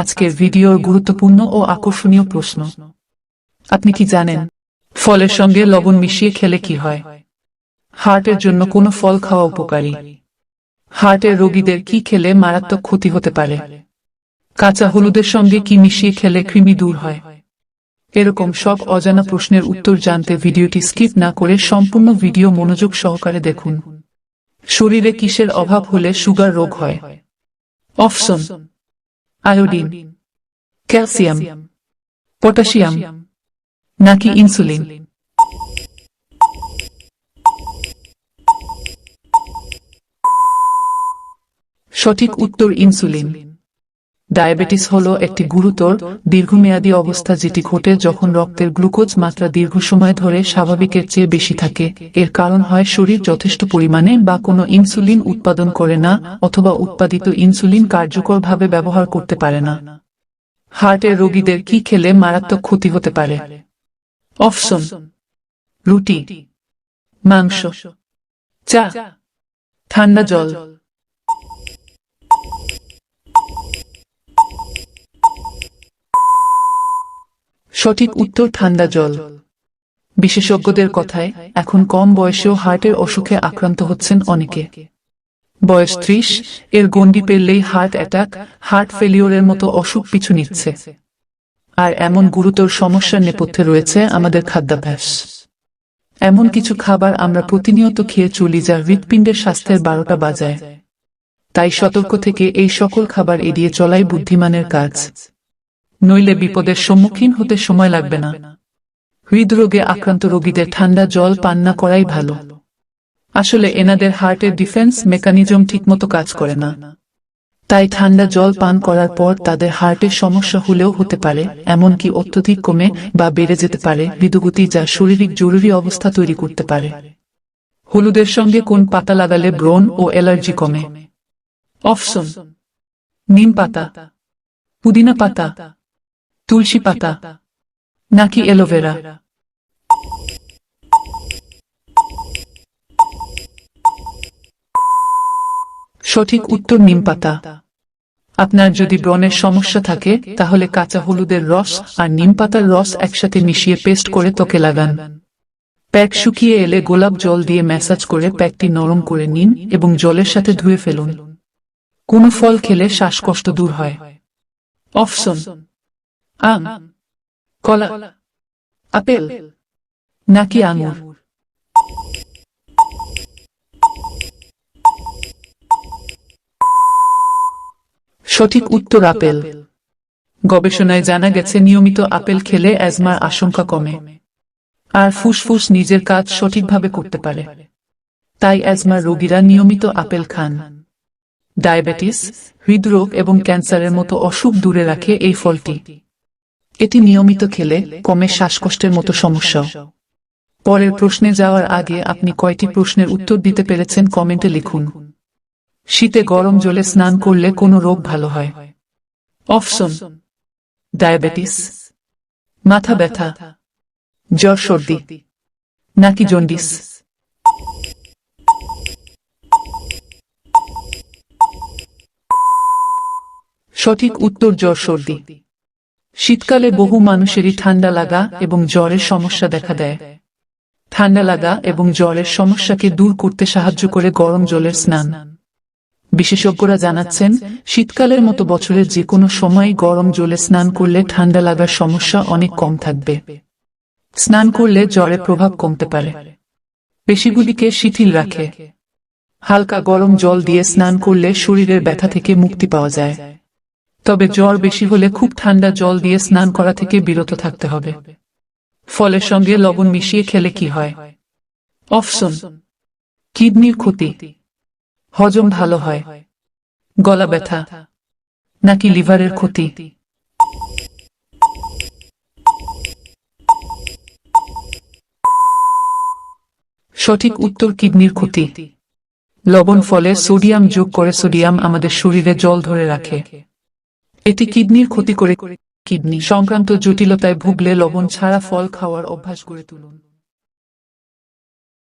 আজকের ভিডিওর গুরুত্বপূর্ণ ও আকর্ষণীয় প্রশ্ন। আপনি কি জানেন, ফলের সঙ্গে লবণ মিশিয়ে খেলে কি হয়? হার্টের জন্য কোনো ফল খাওয়া উপকারী? হার্টের রোগীদের কি খেলে মারাত্মক ক্ষতি হতে পারে? কাঁচা হলুদের সঙ্গে কি মিশিয়ে খেলে কৃমি দূর হয়? এরকম সব অজানা প্রশ্নের উত্তর জানতে ভিডিওটি স্কিপ না করে সম্পূর্ণ ভিডিও মনোযোগ সহকারে দেখুন। শরীরে কিসের অভাব হলে সুগার রোগ হয়? অপশন আয়োডিন ক্যালসিয়াম পটাশিয়াম নাকি ইনসুলিন। সঠিক উত্তর ইনসুলিন। ডায়াবেটিস হল একটি গুরুতর, দীর্ঘমেয়াদী অবস্থা যেটি ঘটে যখন রক্তের গ্লুকোজ মাত্রা দীর্ঘ সময় ধরে স্বাভাবিকের চেয়ে বেশি থাকে। এর কারণ হয় শরীর যথেষ্ট পরিমাণে বা কোনো ইনসুলিন উৎপাদন করে না অথবা উৎপাদিত ইনসুলিন কার্যকরভাবে ব্যবহার করতে পারে না। হার্টের রোগীদের কি খেলে মারাত্মক ক্ষতি হতে পারে? অপশন, রুটি, মাংস। চা ঠান্ডা জল। সঠিক উত্তর ঠান্ডা জল। বিশেষজ্ঞদের কথায়, এখন কম বয়সেও হার্টের অসুখে আক্রান্ত হচ্ছেন অনেকে। বয়স ত্রিশ, এর গণ্ডি পেরলেই হার্ট অ্যাটাক, হার্ট ফেলিওরের মতো অসুখ পিছু নিচ্ছে। আর এমন গুরুতর সমস্যার নেপথ্যে রয়েছে আমাদের খাদ্যাভ্যাস। এমন কিছু খাবার আমরা প্রতিনিয়ত খেয়ে চলি যা হৃৎপিণ্ডের স্বাস্থ্যের বারোটা বাজায়। তাই সতর্ক থেকে এই সকল খাবার এড়িয়ে চলাই বুদ্ধিমানের কাজ। নইলে বিপদের সম্মুখীন হতে সময় লাগবে না। হৃদরোগে আক্রান্ত রোগীদের ঠান্ডা জল পান না করাই ভালো। আসলে এনাদের হার্টের ডিফেন্স মেকানিজম ঠিকমতো কাজ করে না। তাই ঠান্ডা জল পান করার পর তাদের হার্টের সমস্যা হলেও হতে পারে, এমনকি অত্যধিক কমে বা বেড়ে যেতে পারে হৃদগতি যা শারীরিক জরুরি অবস্থা তৈরি করতে পারে। হলুদের সঙ্গে কোন পাতা লাগালে ব্রণ ও অ্যালার্জি কমে? অপশন নিম পাতা, পুদিনা পাতা তুলসী পাতা নাকি অ্যালোভেরা? সঠিক উত্তর নিম পাতা। আপনার যদি ব্রণের সমস্যা থাকে তাহলে কাঁচা হলুদের রস আর নিম পাতার রস একসাথে মিশিয়ে পেস্ট করে ত্বকে লাগান। প্যাক শুকিয়ে এলে গোলাপ জল দিয়ে ম্যাসাজ করে প্যাকটি নরম করে নিন এবং জলের সাথে ধুয়ে ফেলুন। কোনো ফল খেলে শ্বাসকষ্ট দূর হয়। অপশন। আম, কলা, আপেল, নাকি আঙুর। সঠিক উত্তর আপেল। গবেষণায় জানা গেছে নিয়মিত আপেল খেলে অ্যাজমার আশঙ্কা কমে। আর ফুসফুস নিজের কাজ সঠিকভাবে করতে পারে। তাই অ্যাজমার রোগীরা নিয়মিত আপেল খান। ডায়াবেটিস, হৃদরোগ এবং ক্যান্সারের মতো অসুখ দূরে রাখে এই ফলটি। এটি নিয়মিত খেলে কমে শ্বাসকষ্টের মতো সমস্যা। পরের প্রশ্নে যাওয়ার আগে আপনি কয়টি প্রশ্নের উত্তর দিতে পেরেছেন কমেন্টে লিখুন। শীতে গরম জলে স্নান করলে কোনো রোগ ভালো হয়। অপশন, ডায়াবেটিস, মাথা ব্যথা, জ্বর সর্দি, নাকি জন্ডিস। সঠিক উত্তর জ্বর সর্দি। শীতকালে বহু মানুষেরই ঠান্ডা লাগা এবং জ্বরের সমস্যা দেখা দেয়। ঠান্ডা লাগা এবং জ্বরের সমস্যাকে দূর করতে সাহায্য করে গরম জলের স্নান। বিশেষজ্ঞরা জানাচ্ছেন শীতকালের মতো বছরের যে কোনো সময় গরম জলে স্নান করলে ঠান্ডা লাগার সমস্যা অনেক কম থাকবে। স্নান করলে জ্বরের প্রভাব কমতে পারে। পেশিগুলিকে শিথিল রাখে। হালকা গরম জল দিয়ে স্নান করলে শরীরের ব্যথা থেকে মুক্তি পাওয়া যায়। তবে জ্বর বেশি হলে খুব ঠান্ডা জল দিয়ে স্নান করা থেকে বিরত থাকতে হবে। ফলের সঙ্গে লবণ মিশিয়ে খেলে কি হয়? অপশন, কিডনির ক্ষতি। হজম ভালো হয়। গলা ব্যথা, নাকি লিভারের ক্ষতি? সঠিক উত্তর কিডনির ক্ষতি। লবণ ফলে সোডিয়াম যোগ করে সোডিয়াম আমাদের শরীরে জল ধরে রাখে। এটি কিডনির ক্ষতি করে কিডনি সংক্রান্ত জটিলতায় ভুগলে লবণ ছাড়া ফল খাওয়ার অভ্যাস গড়ে তুলুন।